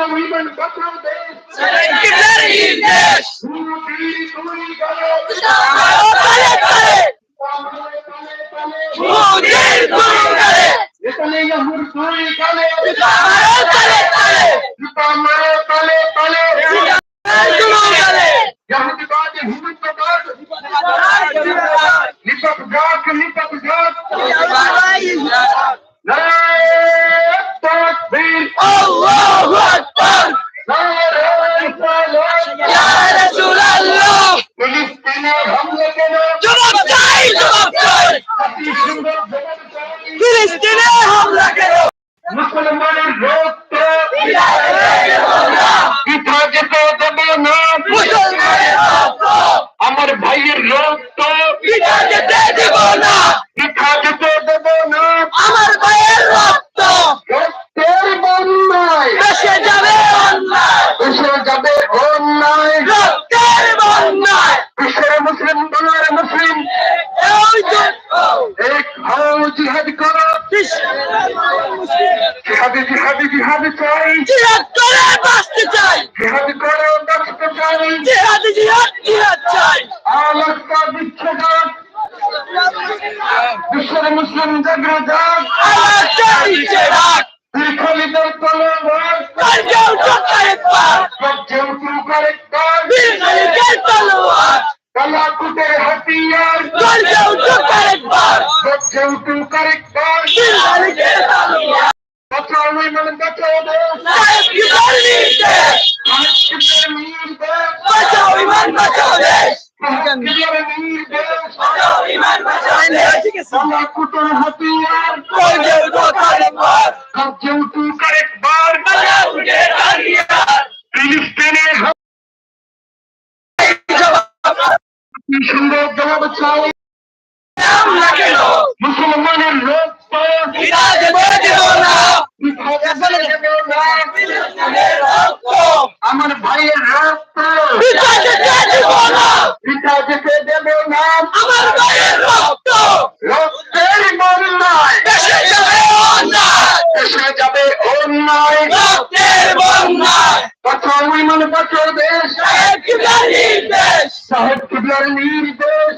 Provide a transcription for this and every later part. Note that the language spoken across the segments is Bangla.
now even বিশ্বের মুসলিম জাগরে যাক দীর্ঘলিদের তলে কালাকুটের হাতিয়ার বাঁচাও মানে বাঁচাও দেশ જવાબ છાવ મુસલમાન લોક পিতা দেব দেব না আমার ভাইয়ের রক্ত পিতা যেতে দেব না? পিতা যেতে দেব না? আমার ভাইয়ের রক্ত। রক্তের বন্যায়। দেশে যাবে অন্যায়। রক্তের বন্যায়। বাঁচাও ইমান বাঁচাও দেশ। সাহেব কিবলার নির্দেশ। সাহেব কিবলার নির্দেশ।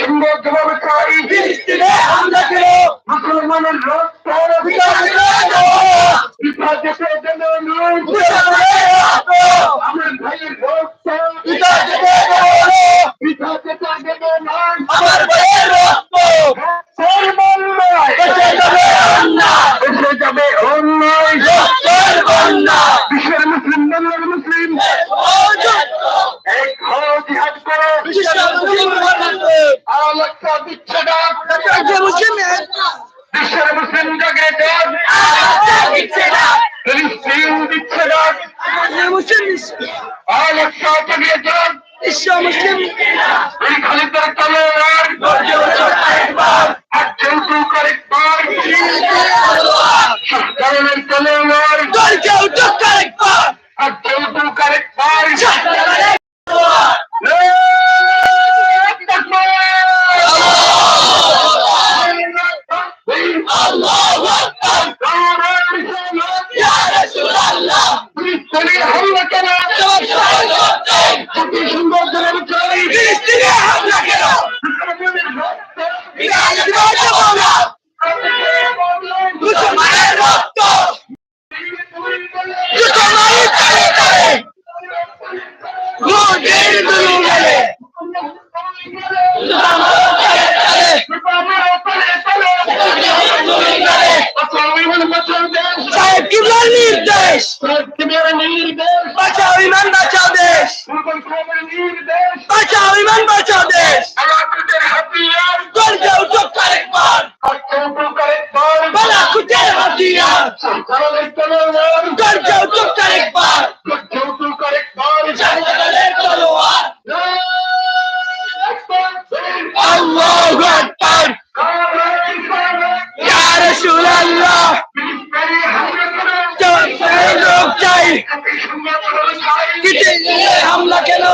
সুন্দর জবাবে চাই আমরা ছিল মুসলমানের রক্ত অধিকার বিশ্ব মুসলিম এই খালিদের তলোয়ার একজন টুকার একবার সাধারণের তলোয়ার একজন টুকার একবার একজন টুকার একবার জবাব চাই হামলা কেন?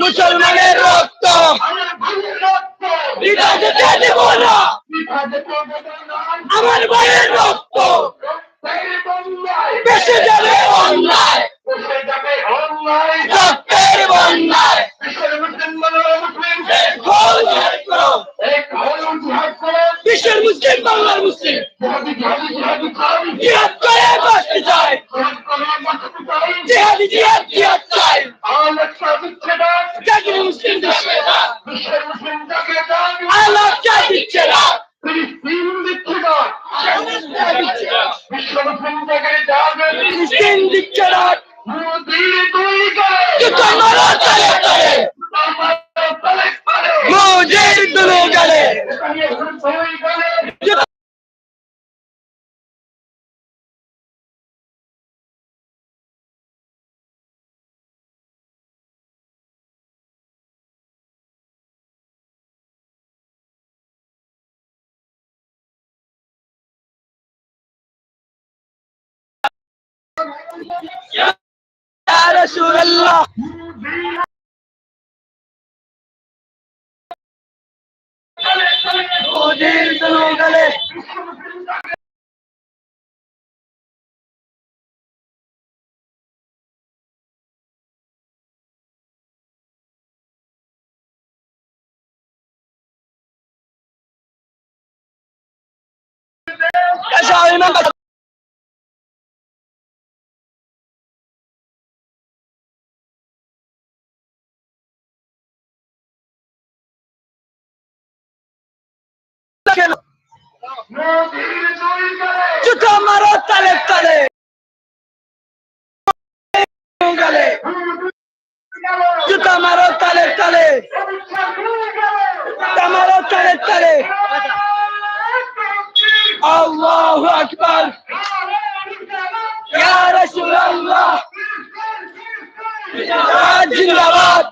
মুসলমানের রক্ত। আমার ভাইয়ের রক্ত। বেশি যাবে অন্যায় রক্তের বন্যায় ভুল ত্যাগ করো। বিশ্বের বাংলার يا رسول الله خذين سلوك عليه That's all I know. কেন? জুতো মারো, তালে তালে। গেলে জুতো মারো, তালে তালে। মারো, তালে তালে। আল্লাহু আকবার। ইয়া রাসূলুল্লাহ। জিন্দাবাদ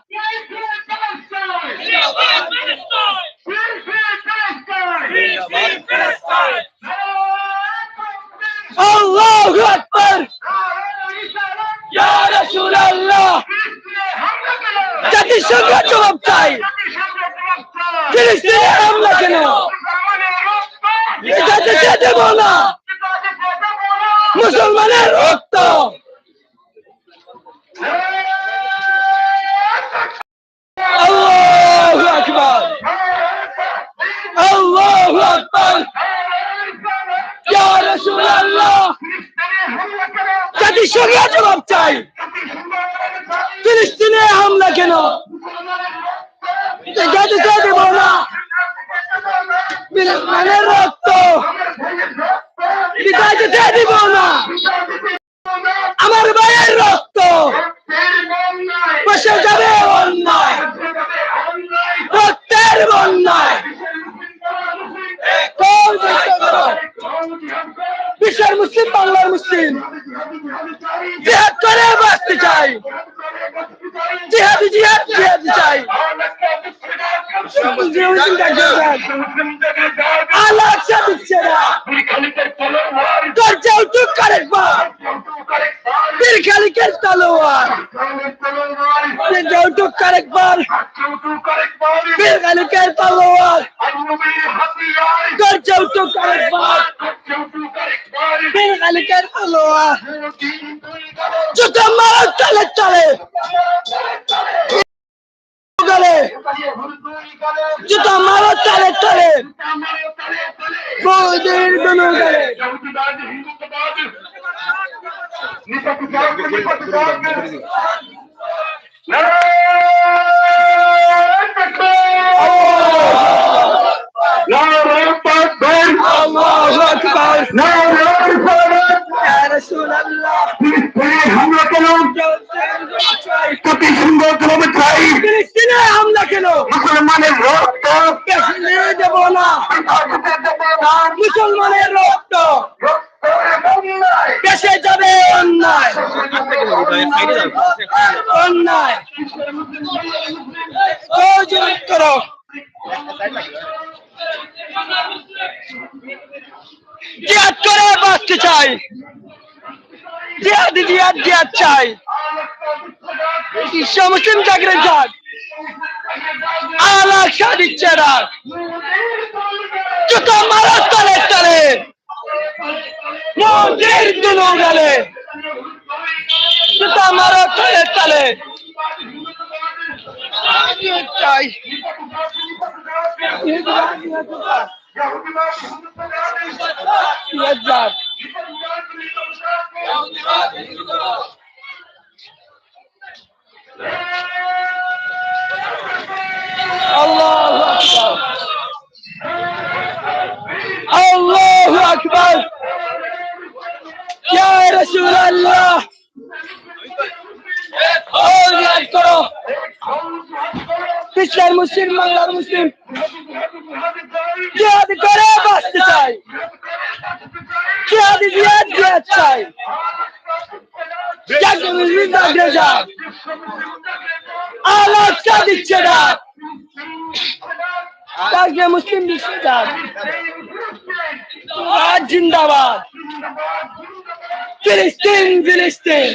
জাতিসংঘ জবাব চাই ফিলিস্তিনে হামলা কেন এটা যেতে দেব না মুসলমানের রক্ত আল্লাহু আকবার আল্লাহু আকবার ইয়া রাসূলুল্লাহ জাতিসংঘ জবাব চাই ফিলিস্তিনে হামলা কেন যেতে দেব না মুসলমানের রক্ত এটা যেতে দেব না আমার ভাইয়ের রক্ত বসে যাবে অন্যায় রক্তের বন্যায়? বিশ্বের মুসলিম বাংলার মুসলিম জিহাদ করে বাঁচতে চাই জিহাদি জিহাদ জিহাদ চাই আচ্ছা দিচ্ছে না। দরজা উঠুক আরেকবার বীর খালিকের তলোয়ার। দরজা উঠুক আরেকবার বীর খালিকের তলোয়ার। দরজা উঠুক আরেকবার বীর খালিকের তলোয়ার। জুতো মারো চলে চলে হামলা কেন প্রতি সুন্দর ভাবে চাই হামলা কেন মুসলমানের রক্ত দেব না মুসলমানের রক্ত। দেশে যাবে অন্যায়। অন্যায়। করো জিয়াদ করে বাঁচতে চাই। জিয়াদ জিয়াদ জিয়াদ চাই। মুসলিম জাগরে যাক আলা দিচ্ছে রাত জুতো মারা তলে তলে। মোদের দুনো গেলে। জুতো মারা তলে তলে। চাই যাক আল্লাহু আকবার আল্লাহু আকবার ইয়া রাসূলুল্লাহ জিহাদ করো বিশ্বের মুসলিম বাংলার মুসলিম জিহাদ করে বাঁচতে চাই জিহাদ জিহাদ জিহাদ চাই জাগরে মুসলিম জাগরে যাক আলাদা দিচ্ছে না জাগরে মুসলিম বিশ্বে যাক আজ জিন্দাবাদ ফিলিস্তিন ফিলিস্তিন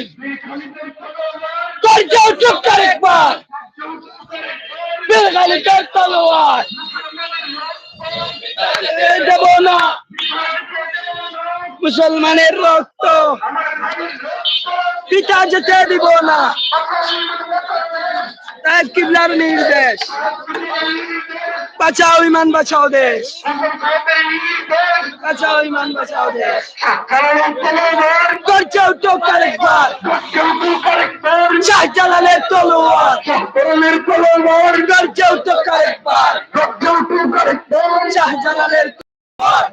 করছে চুপ কর একবার বেলগালি কর তলোয়ার দেব না। মুসলমানের রক্ত। পিতা যেতে দিব না। এক কিবলার নির্দেশ। বাঁচাও ইমান, বাঁচাও দেশ। বাঁচাও ইমান, বাঁচাও দেশ। করছে চোখ আরেকবার শাহজালালের তলোয়ার। করছে চোখ আরেকবার শাহজালালের তলোয়ার।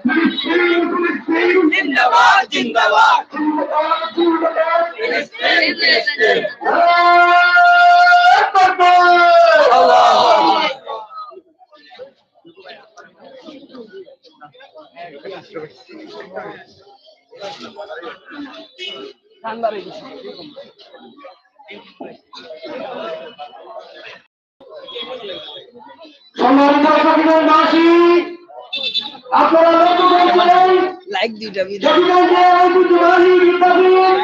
জিন্দাবাদ জিন্দাবাদ। চট্টগ্রামে ঐতিহ্যবাহী বিদ্যাপীঠ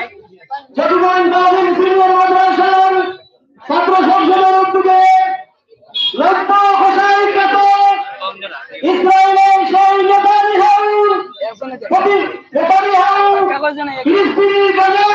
চট্টগ্রাম গার্ডেন সিনিয়র মাদ্রাসার ছাত্র সংসদের উদ্যোগে লক্ষ্য হোসাইন খ্যাত ইসরায়েলের সেই নেতানি হাউস নেতানি হাউস ফিলিস্তিনি গাজার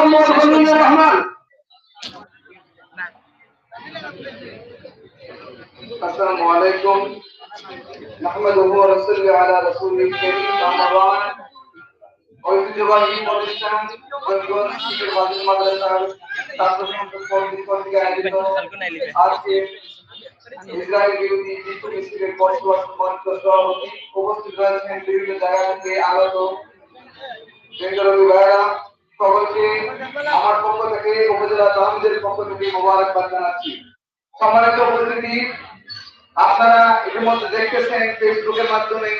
মোহাম্মদ হলিমুর রহমান السلام عليكم نحمده ونصلي على رسوله الكريم أما بعد ঐতিহ্যবাহী প্রতিষ্ঠান গোবিন্দগঞ্জ শিবির বাদল মাদ্রাসার ছাত্র সংসদ কমিটির কর্তৃক আয়োজিত আজকে ইসরায়েল বিরোধী বিশ্ব মিছিলের বর্তমান সম্মানিত সভাপতি উপস্থিত রয়েছেন বিভিন্ন জায়গা থেকে আগত বেঙ্গলুরু ভাইরা সকলকে আমার পক্ষ থেকে, উপজেলা তাহমিদের পক্ষ থেকে মোবারকবাদ জানাচ্ছি। সম্মানিত উপস্থিতি, আপনারা ইতিমধ্যে দেখতেছেন ফেসবুকের মাধ্যমে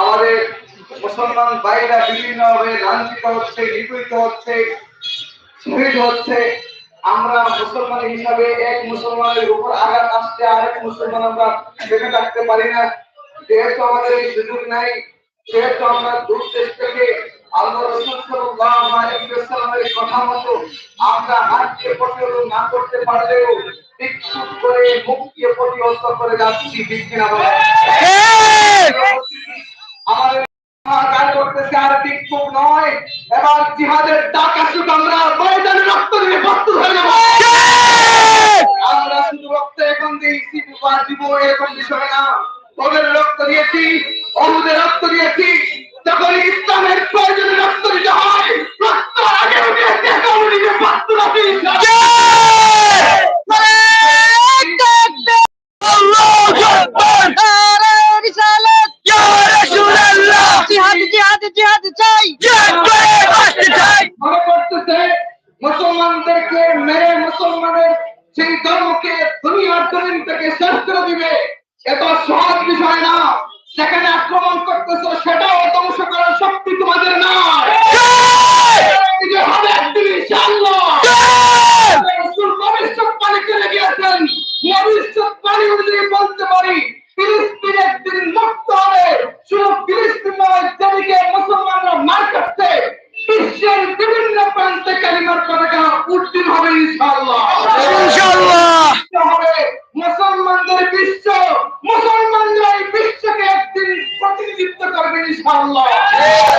আমাদের মুসলমান ভাইরা বিভিন্নভাবে লাঞ্ছিত হচ্ছে, নিপীড়িত হচ্ছে, শহীদ হচ্ছে। আমরা মুসলমান হিসাবে এক মুসলমানের উপর আঘাত আসছে, আরেক মুসলমান আমরা দেখে থাকতে পারি না। যেহেতু আমাদের এই সুযোগ নাই, সেহেতু আমরা দূর দেশ থেকে আল্লাহ রসুল সাল্লাল্লাহু আলাইহি ওয়াসাল্লামের কথা মতো আমরা হাতকে প্রতিরোধ না করতে পারলেও বিক্ষুব্ধ করে মুখকে প্রতিহত করে যাচ্ছি ঠিক কিনা আমাদের কাজ করতেছে আর বিক্ষোভ নয়। এবার জিহাদের ডাক আসুক আমরা ময়দানে রক্ত দিয়ে প্রস্তুত হয়ে যাব আমরা শুধু রক্ত এখন দিয়েছি দিব এরকম বিষয় না। ওদের রক্ত দিয়েছি অহুদের রক্ত দিয়েছি। যখন ইসলামের প্রয়োজন রক্ত দিতে হয় রক্ত আগে দিয়েছি এখন নিজে প্রস্তুত আছি মনে করতেছে মুসলমানদেরকে মেরে মুসলমানের সেই ধর্মকে দুনিয়ার জমিন থেকে শেষ করে দিবে এত সহজ বিষয় না সেখানে আক্রমণ করতেছো সেটাও ধ্বংস করার শক্তি তোমাদের না হবে একদিন ইনশাআল্লাহ রাসূল ভবিষ্যৎবাণী করে গিয়েছেন ভবিষ্যৎবাণী অনুযায়ী বলতে পারি ফিলিস্তিন একদিন মুক্ত হবে শুধু ফিলিস্তিন নয় যেদিকে মুসলমানরা মার খাচ্ছে বিশ্বের বিভিন্ন প্রান্তে কালিমার পতাকা উত্তীর্ণ হবে ইনশাআল্লাহ বিশ্ব হবে মুসলমানদের বিশ্ব মুসলমানরা এই বিশ্বকে একদিন প্রতিনিধিত্ব করবে ইনশাআল্লাহ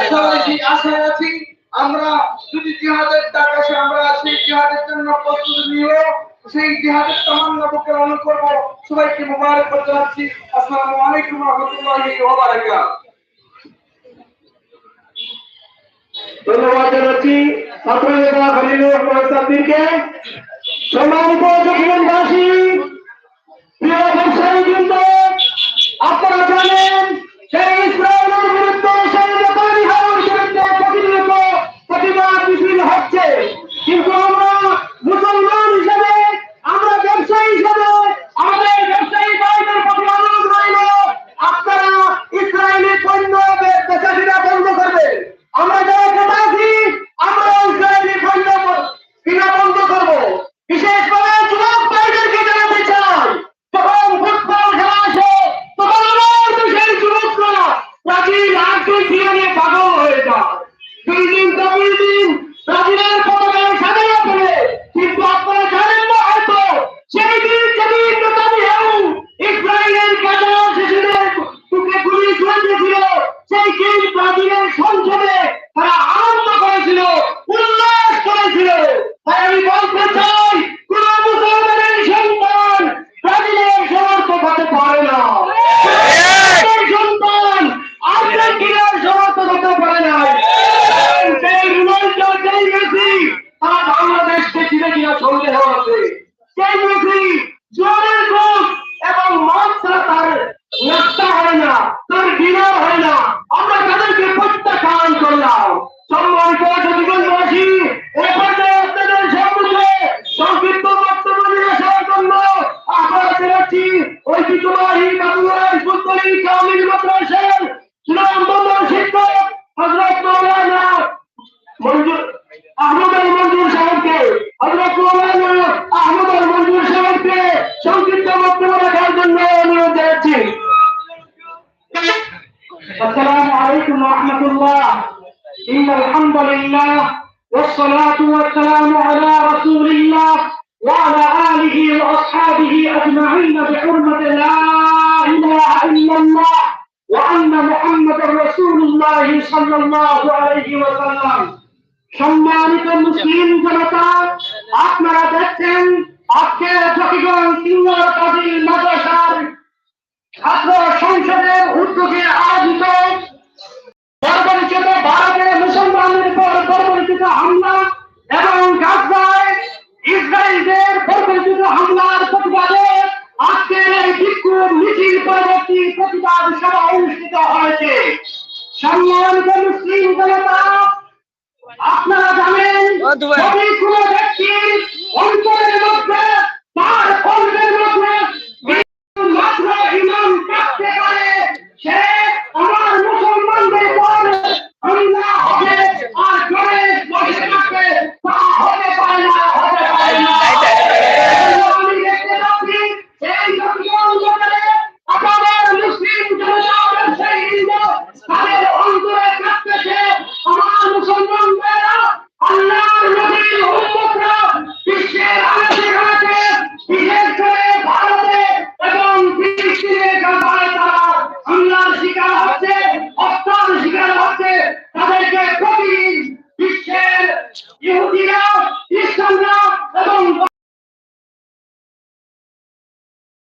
সবাই কি আশায় আছি আমরা যদি জিহাদের ডাক আসে আমরা সেই জিহাদের জন্য প্রস্তুতি নিয়ে সেই জিহাদের তামান্না বুকে লালন করব সবাইকে মোবারক জানাচ্ছি আসসালামু আলাইকুম রহমতুল্লাহি ওয়া বারাকাতুহু। ধন্যবাদ জানাচ্ছি ছাত্র নেতা খলিলুর রহমান সাব্বিরকে। সম্মানিত দক্ষিণবাসী সাল্লাল্লাহু আলাইহি ওয়াসাল্লাম। সম্মানিত মুসলিম জনতা, আপনারা দেখছেন আজকে জকিগঞ্জ সিঙ্গার কাজী মাদ্রাসার ছাত্র সংসদের উদ্যোগে আয়োজিত বর্বরিচিত ভারতে মুসলমানদের উপর পরিচিত হামলা এবং গাজায় ইসরায়েলদের পরিচিত হামলার প্রতিবাদে আজকের এই বিক্ষোভ মিছিল পরবর্তী প্রতিবাদ সভা অনুষ্ঠিত হয়েছে। সম্মানিত মুসলিম আপনারা জানেন মাত্র ইমান থাকতে পারে।